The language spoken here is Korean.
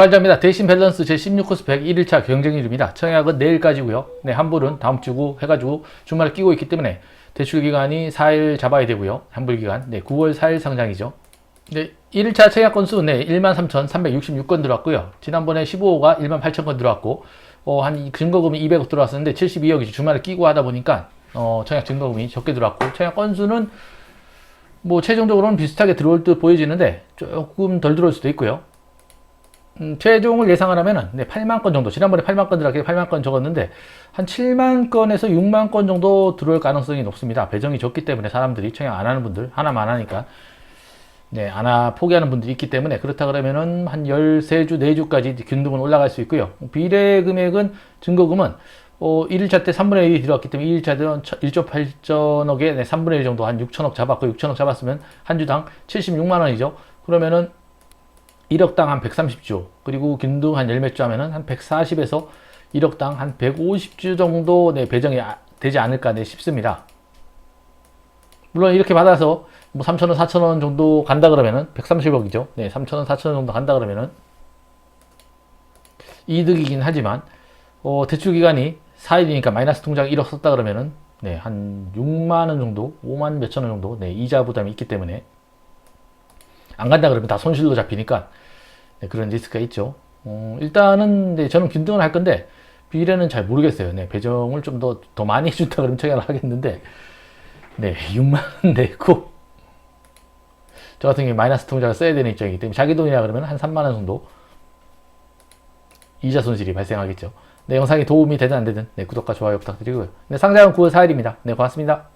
발자입니다. 대신 밸런스 제16코스 101일차 경쟁일입니다. 청약은 내일까지고요. 네, 환불은 다음 주고 해가지고 주말에 끼고 있기 때문에 대출 기간이 4일 잡아야 되고요. 환불 기간. 네, 9월 4일 상장이죠. 네, 1일차 청약 건수 네, 13,366건 들어왔고요. 지난번에 15호가 18,000건 들어왔고 어, 한 증거금이 200억 들어왔었는데 72억이 주말에 끼고 하다 보니까 어, 청약 증거금이 적게 들어왔고 청약 건수는 뭐 최종적으로는 비슷하게 들어올 듯 보여지는데 조금 덜 들어올 수도 있고요. 음, 최종을 예상을 하면은 네, 8만 건 정도 지난번에 8만 건 들어가게 8만 건 적었는데 한 7만 건에서 6만 건 정도 들어올 가능성이 높습니다. 배정이 적기 때문에 사람들이 청약 안 하는 분들 하나만 하니까 네, 안아 포기하는 분들이 있기 때문에 그렇다 그러면은 한 13주, 4주까지 균등은 올라갈 수 있고요. 비례 금액은 증거금은 어, 1일차 때 3분의 1이 들어왔기 때문에 2일차 때는 1조 8천억에 네, 3분의 1 정도 한 6천억 잡았고 6천억 잡았으면 한 주당 76만 원이죠. 그러면은 1억당 한 130주, 그리고 균등 한 열몇 주 하면은 한 140에서 1억당 한 150주 정도 네, 배정이 아- 되지 않을까 네, 싶습니다. 물론 이렇게 받아서 뭐 3천원, 4천원 정도 간다 그러면은 130억이죠. 네, 3천원, 4천원 정도 간다 그러면은 이득이긴 하지만 어, 대출 기간이 4일이니까 마이너스 통장 1억 썼다 그러면은 네, 한 6만 원 정도, 5만 몇천 원 정도 네, 이자 부담이 있기 때문에 안 간다 그러면 다 손실로 잡히니까 네, 그런 리스크가 있죠. 어, 일단은 네, 저는 균등을 할 건데 비례는 잘 모르겠어요. 네, 배정을 좀 더 더 많이 해준다 그러면 청약을 하겠는데 네, 6만 원 내고 저 같은 경우에 마이너스 통장을 써야 되는 입장이기 때문에 자기 돈이라 그러면 한 3만 원 정도 이자 손실이 발생하겠죠. 네, 영상이 도움이 되든 안 되든 네, 구독과 좋아요 부탁드리고요. 네, 상장은 9월 4일입니다. 네, 고맙습니다.